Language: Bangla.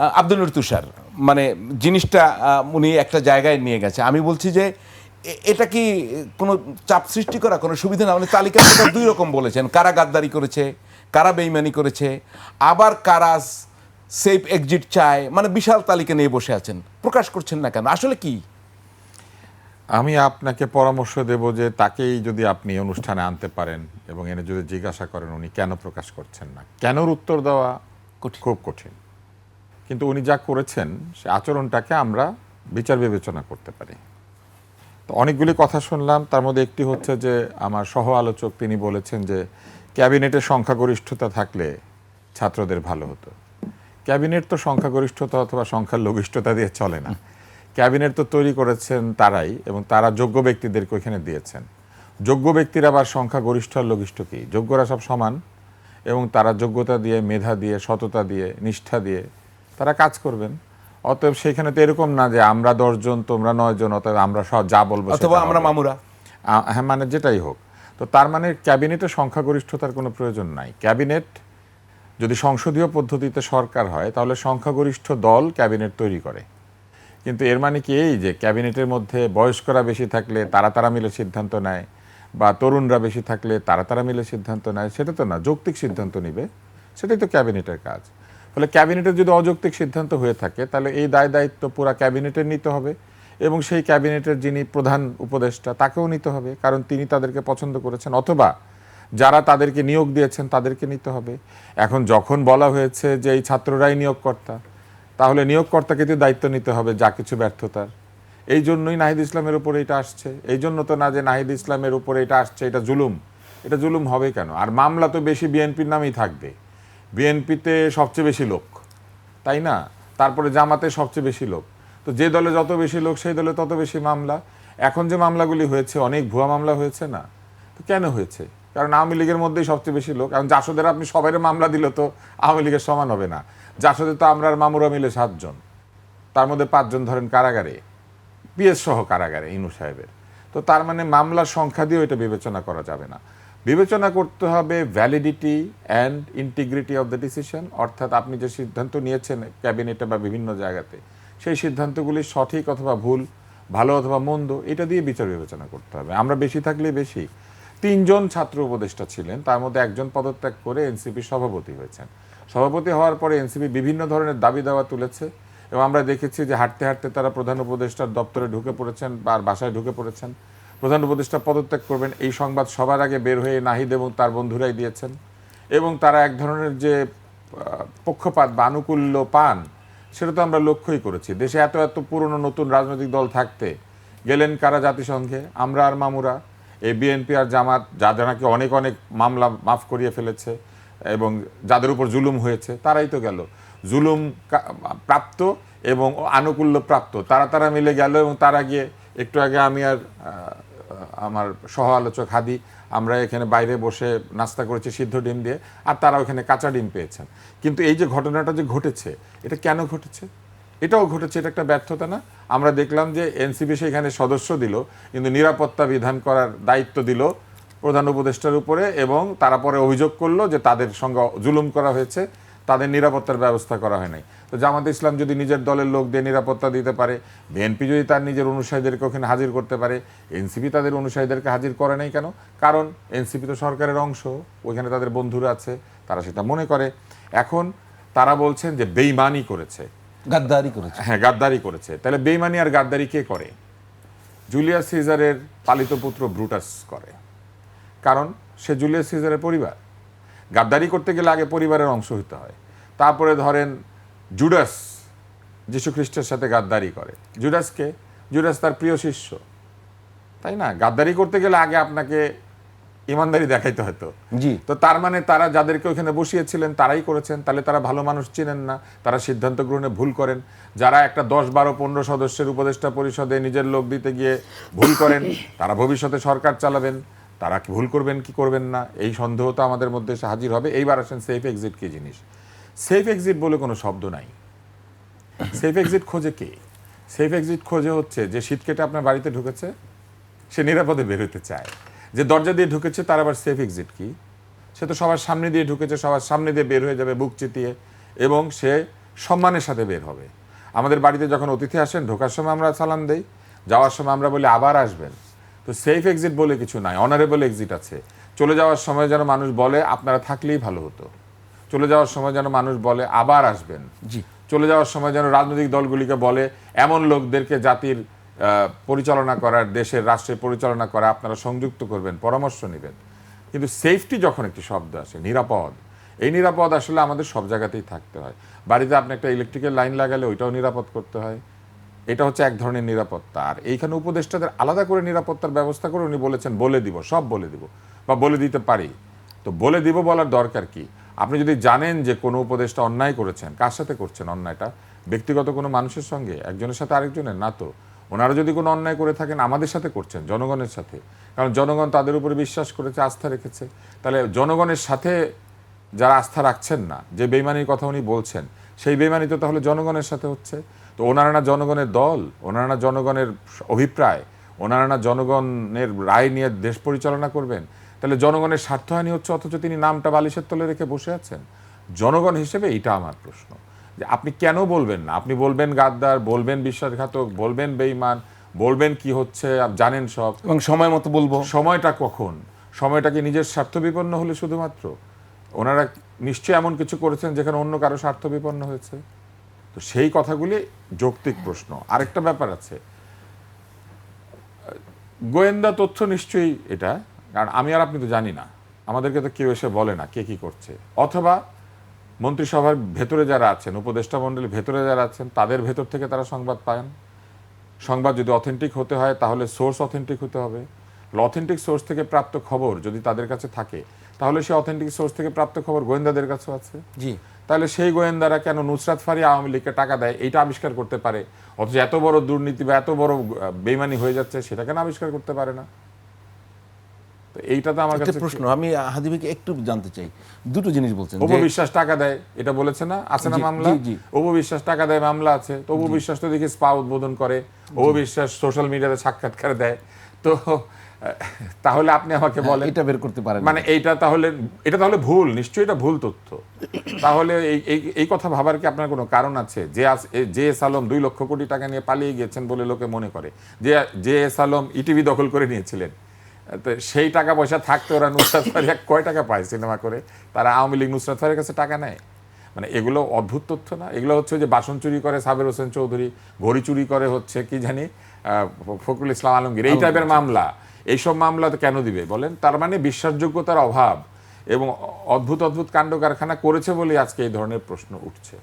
আব্দুল তুষার মানে জিনিসটা উনি একটা জায়গায় নিয়ে গেছে। আমি বলছি যে এ- এটা কি কোনো চাপ সৃষ্টি করা কোনো সুবিধা না? মানে তালিকা দুই রকম বলেছেন। কারা গাদ্দারি করেছে কারা বেইমানি করেছে আবার কারা সেফ এক্সিট চায় মানে বিশাল তালিকা নিয়ে বসে আছেন। প্রকাশ করছেন না কেন? আসলে কি? আমি আপনাকে পরামর্শ দেব যে তাকেই যদি আপনি অনুষ্ঠানে আনতে পারেন এবং এনে যদি জিজ্ঞাসা করেন উনি কেন প্রকাশ করছেন না? কেনর উত্তর দেওয়া খুব কঠিন। কিন্তু উনি যা করেছেন, সে আচরণটাকে আমরা বিচার বিবেচনা করতে পারি। তো অনেকগুলি কথা শুনলাম, তার মধ্যে একটি হচ্ছে যে, আমার সহ আলোচক তিনি বলেছেন যে, ক্যাবিনেটের সংখ্যাগরিষ্ঠতা থাকলে ছাত্রদের ভালো হতো। ক্যাবিনেট তো সংখ্যাগরিষ্ঠতা অথবা সংখ্যালঘিষ্ঠতা দিয়ে চলে না। ক্যাবিনেট তো তৈরি করেছেন তারাই এবং তারা যোগ্য ব্যক্তিদেরকে ওইখানে দিয়েছেন। যোগ্য ব্যক্তির আবার সংখ্যাগরিষ্ঠ আর লঘিষ্ঠ কি? যোগ্যরা সব সমান এবং তারা যোগ্যতা দিয়ে, মেধা দিয়ে, সততা দিয়ে, নিষ্ঠা দিয়ে তারা কাজ করবেন। অতএব সেখানে তো এরকম না যে আমরা দশজন তোমরা নয়জন অতএব আমরা সব যা বলব অথবা আমরা মামুরা। হ্যাঁ মানে যেটাই হোক। তো তার মানে ক্যাবিনেটের সংখ্যাগরিষ্ঠতার কোনো প্রয়োজন নাই। ক্যাবিনেট যদি সংসদীয় পদ্ধতিতে সরকার হয় তাহলে সংখ্যাগরিষ্ঠ দল ক্যাবিনেট তৈরি করে। কিন্তু এর মানে কি এই যে ক্যাবিনেটের মধ্যে বয়স্করা বেশি থাকলে তারা তারা মিলে সিদ্ধান্ত নেয় বা তরুণরা বেশি থাকলে তারা তারা মিলে সিদ্ধান্ত নেয় সেটা তো না যৌক্তিক সিদ্ধান্ত নিবে সেটাই তো ক্যাবিনেটের কাজ। ফলে ক্যাবিনেটের যদি অযৌক্তিক সিদ্ধান্ত হয়ে থাকে, তাহলে এই দায় দায়িত্ব পুরা ক্যাবিনেটের নিতে হবে এবং সেই ক্যাবিনেটের যিনি প্রধান উপদেষ্টা, তাকেও নিতে হবে, কারণ তিনি তাদেরকে পছন্দ করেছেন। অথবা যারা তাদেরকে নিয়োগ দিয়েছেন, তাদেরকে নিতে হবে। এখন যখন বলা হয়েছে যে এই ছাত্ররাই নিয়োগকর্তা, তাহলে নিয়োগকর্তাকে তো দায়িত্ব নিতে হবে, যা কিছু ব্যর্থতার। এই জন্যই নাহিদ ইসলামের উপরে এটা আসছে। এই জন্য তো না যে নাহিদ ইসলামের উপরে এটা আসছে, এটা জুলুম। এটা জুলুম হবে কেন? আর মামলা তো বেশি বিএনপির নামেই থাকবে। বিএনপিতে সবচেয়ে বেশি লোক, তাই না? তারপরে জামাতে সবচেয়ে বেশি লোক। তো যে দলে যত বেশি লোক, সেই দলে তত বেশি মামলা। এখন যে মামলাগুলি হয়েছে, অনেক ভুয়া মামলা হয়েছে না? তো কেন হয়েছে? কারণ আওয়ামী লীগের মধ্যেই সবচেয়ে বেশি লোক। কারণ জাসদের আপনি সবাই মামলা দিলে তো আওয়ামী লীগের সমান হবে না। জাসদে তো আমরা আর মামুরা মিলে সাতজন। তার মধ্যে পাঁচজন ধরেন কারাগারে, পিএস সহ কারাগারে ইনু সাহেবের। তো তার মানে মামলার সংখ্যা দিয়েও এটা বিবেচনা করা যাবে না। বিবেচনা করতে হবে validity and integrity of the decision অর্থাৎ আপনি যে সিদ্ধান্ত নিয়েছেন ক্যাবিনেটে বা বিভিন্ন জায়গাতে, সেই সিদ্ধান্তগুলি সঠিক অথবা ভুল, ভালো অথবা মন্দ, এটা দিয়ে বিচার বিবেচনা করতে হবে। আমরা বেশি থাকলে বেশি। তিনজন ছাত্র উপদেষ্টা ছিলেন, তার মধ্যে একজন পদত্যাগ করে এনসিপি সভাপতি হয়েছেন। সভাপতি হওয়ার পরে এনসিপি বিভিন্ন ধরনের দাবি দাওয়া তুলেছে এবং আমরা দেখেছি যে হাঁটতে হাঁটতে তারা প্রধান উপদেষ্টার দপ্তরে ঢুকে পড়েছেন বা বাসায় ঢুকে পড়েছেন। প্রধান উপদেষ্টা পদত্যাগ করবেন, এই সংবাদ সবার আগে বের হয়ে নাহিদ এবং তার বন্ধুরাই দিয়েছেন। এবং তারা এক ধরনের যে পক্ষপাত বা আনুকূল্য পান সেটা তো আমরা লক্ষ্যই করেছি। দেশে এত এত পুরনো নতুন রাজনৈতিক দল থাকতে, গেলেন কারা জাতিসংঘে? আমরা আর মামুরা। এই বিএনপি আর জামাত যাদের নাকি অনেক অনেক মামলা মাফ করিয়ে ফেলেছে এবং যাদের উপর জুলুম হয়েছে, তারাই তো গেল। জুলুম প্রাপ্ত এবং আনুকূল্য প্রাপ্ত। তারা তারা মিলে গেল এবং তারা গিয়ে একটু আগে আমি আর আমার সহ আলোচক হাদি, আমরা এখানে বাইরে বসে নাস্তা করেছি সিদ্ধ ডিম দিয়ে, আর তারা ওখানে কাঁচা ডিম পেয়েছেন। কিন্তু এই যে ঘটনাটা যে ঘটেছে, এটা কেন ঘটেছে? এটাও ঘটেছে, এটা একটা ব্যর্থতা না? আমরা দেখলাম যে এনসিপি সেখানে সদস্য দিল, কিন্তু নিরাপত্তা বিধান করার দায়িত্ব দিল প্রধান উপদেষ্টার উপরে এবং তারা পরে অভিযোগ করল যে তাদের সঙ্গে জুলুম করা হয়েছে। তাদের নিরাপত্তার ব্যবস্থা করা হয় নাই। তো জামাত ইসলাম যদি নিজের দলের লোক দিয়ে নিরাপত্তা দিতে পারে বিএনপি যদি তার নিজের অনুসারীদেরকে ওখানে হাজির করতে পারে এনসিপি তাদের অনুসারীদেরকে হাজির করে নাই কেন? কারণ এনসিপি তো সরকারের অংশ ওইখানে তাদের বন্ধুরা আছে তারা সেটা মনে করে। এখন তারা বলছেন যে বেইমানি করেছে। গাদ্দারি করেছে। হ্যাঁ গাদ্দারি করেছে। তাহলে বেইমানি আর গাদ্দারি কে করে? জুলিয়াস সিজারের পালিত পুত্র ব্রুটাস করে। কারণ সে জুলিয়াস সিজারের পরিবার। গাদ্দারি করতে গেলে আগে পরিবারের অংশ হতে হয়। তারপরে ধরেন জুডাস যীশু খ্রিস্টের সাথে গাদ্দারি করে। জুডাসকে জুডাস তার প্রিয় শিষ্য। তাই না? গাদ্দারি করতে গেলে আগে আপনাকে ইমানদারি দেখাইতে হতো। জি। তো তার মানে তারা যাদেরকে ওখানে বসিয়েছিলেন তারাই করেছেন। তাহলে তারা ভালো মানুষ চিনেন না। তারা সিদ্ধান্ত গ্রহণে ভুল করেন। যারা একটা দশ বারো পনেরো সদস্যের উপদেষ্টা পরিষদে নিজের লোক দিতে গিয়ে ভুল করেন তারা ভবিষ্যতে সরকার চালাবেন। তারা কি ভুল করবেন, কি করবেন না, এই সন্দেহ তো আমাদের মধ্যে এসে হাজির হবে। এইবার আসেন সেফ এক্সিট কি জিনিস। সেফ এক্সিট বলে কোনো শব্দ নাই। সেফ এক্সিট খোঁজে কে? সেফ এক্সিট খোঁজে হচ্ছে যে শীত কেটে আপনার বাড়িতে ঢুকেছে, সে নিরাপদে বেরোতে চায়। যে দরজা দিয়ে ঢুকেছে, তার আবার সেফ এক্সিট কি? সে তো সবার সামনে দিয়ে ঢুকেছে, সবার সামনে দিয়ে বের হয়ে যাবে বুক চিতিয়ে, এবং সে সম্মানের সাথে বের হবে। আমাদের বাড়িতে যখন অতিথি আসেন, ঢোকার সময় আমরা সালাম দেই, যাওয়ার সময় আমরা বলি, আবার আসবেন। তো সেফ এক্সিট বলে কিছু নাই অনারেবল এক্সিট আছে। চলে যাওয়ার সময় যেন মানুষ বলে আপনারা থাকলেই ভালো হতো। চলে যাওয়ার সময় যেন মানুষ বলে আবার আসবেন। জি। চলে যাওয়ার সময় যেন রাজনৈতিক দলগুলিকে বলে এমন লোকদেরকে জাতির পরিচালনা করার দেশের রাষ্ট্রের পরিচালনা করা আপনারা সংযুক্ত করবেন পরামর্শ নেবেন। কিন্তু সেফটি যখন একটি শব্দ আসে নিরাপদ। এই নিরাপদ আসলে আমাদের সব জায়গাতেই থাকতে হয়। বাড়িতে আপনি একটা ইলেকট্রিকের লাইন লাগালে ওইটাও নিরাপদ করতে হয়। এটা হচ্ছে এক ধরনের নিরাপত্তা। আর এইখানে উপদেষ্টাদের আলাদা করে নিরাপত্তার ব্যবস্থা করে উনি বলেছেন, বলে দিব, সব বলে দিব বা বলে দিতে পারি। তো বলে দিব বলার দরকার কি? আপনি যদি জানেন যে কোনো উপদেষ্টা অন্যায় করেছেন, কার সাথে করছেন অন্যায়টা? ব্যক্তিগত কোনো মানুষের সঙ্গে, একজনের সাথে আরেকজনের না তো। ওনারা যদি কোনো অন্যায় করে থাকেন, আমাদের সাথে করছেন, জনগণের সাথে। কারণ জনগণ তাদের উপরে বিশ্বাস করেছে, আস্থা রেখেছে। তাহলে জনগণের সাথে যারা আস্থা রাখছেন না, যে বেইমানির কথা উনি বলছেন, সেই বেইমানি তো তাহলে জনগণের সাথে হচ্ছে। তো ওনারা না জনগণের দল ওনারা না জনগণের অভিপ্রায় ওনারা না জনগণের রায় নিয়ে দেশ পরিচালনা করবেন। তাহলে জনগণের স্বার্থহানি হচ্ছে অথচ তিনি নামটা বালিশের তলে রেখে বসে আছেন। জনগণ হিসেবে এটা আমার প্রশ্ন যে আপনি কেন বলবেন না? আপনি বলবেন গাদ্দার বলবেন বিশ্বাসঘাতক বলবেন বেইমান বলবেন কি হচ্ছে জানেন সব। এবং সময় মতো বলব। সময়টা কখন? সময়টা কি নিজের স্বার্থ বিপন্ন হলে শুধুমাত্র? ওনারা নিশ্চয়ই এমন কিছু করেছেন যেখানে অন্য কারও স্বার্থ বিপন্ন হয়েছে। তো সেই কথাগুলি যৌক্তিক প্রশ্ন। আরেকটা ব্যাপার আছে। গোয়েন্দা তথ্য নিশ্চয়ই এটা, কারণ আমি আর আপনি তো জানি না। আমাদেরকে তো কেউ এসে বলে না কে কি করছে। অথবা মন্ত্রিসভার ভেতরে যারা আছেন, উপদেষ্টা মণ্ডলীর ভেতরে যারা আছেন, তাদের ভেতর থেকে তারা সংবাদ পান। সংবাদ যদি অথেন্টিক হতে হয়, তাহলে সোর্স অথেন্টিক হতে হবে। অথেন্টিক সোর্স থেকে প্রাপ্ত খবর যদি তাদের কাছে থাকে, তাহলে সে অথেন্টিক সোর্স থেকে প্রাপ্ত খবর গোয়েন্দাদের কাছেও আছে। জি। তাহলে সেই গোয়েন্দারা কেন নুসরাত ফারি আওয়ামী লীগকে টাকা দেয়? এইটা আবিষ্কার করতে পারে। অথচ এত বড় দুর্নীতি বা এত বড় আহ, বেইমানি হয়ে যাচ্ছে সেটা কেন আবিষ্কার করতে পারে না? তো এইটা তো আমার কাছে প্রশ্ন আমি হাদিবিকে একটু জানতে চাই। দুটো জিনিস বলছেন যে- টাকা দেয় এটা বলেছে না? আছে না মামলা? জি। টাকা দেয় মামলা আছে। তো উপবিশ্বাস তো দেখি স্পা উদ্বোধন করে। উপবিশ্বাস সোশ্যাল মিডিয়াতে সাক্ষাৎকার দেয়। তো তাহলে আপনি আমাকে হ্যাঁ, বলেন। এটা বের করতে পারেন। মানে এইটা তাহলে এটা তাহলে ভুল নিশ্চয়ই এটা ভুল তথ্য। তাহলে এই এই- কথা ভাবার কি আপনার কোনো কারণ আছে? যে জে এস আলম দুই লক্ষ কোটি টাকা নিয়ে পালিয়ে গেছেন বলে লোকে মনে করে যে জে এস আলম ইটিভি দখল করে নিয়েছিলেন তো সেই টাকা পয়সা থাকতে ওরা নুসরাত ফারিয়া কয় টাকা পায় সিনেমা করে? তারা আওয়ামী লীগ নুসরাত ফারিয়ার কাছে টাকা নেয়? মানে এগুলো অদ্ভুত তথ্য না। এগুলো হচ্ছে যে বাসন চুরি করে সাবের হোসেন চৌধুরী ঘড়ি চুরি করে হচ্ছে কি জানি আহ, ফখরুল ইসলাম আলমগীর। এই টাইপের মামলা। এইসব মামলা তো কেন দিবে বলেন? তার মানে বিশ্বাসযোগ্যতার অভাব এবং অদ্ভুত অদ্ভুত কাণ্ড কারখানা করেছে বলে আজকে এই ধরনের প্রশ্ন উঠছে।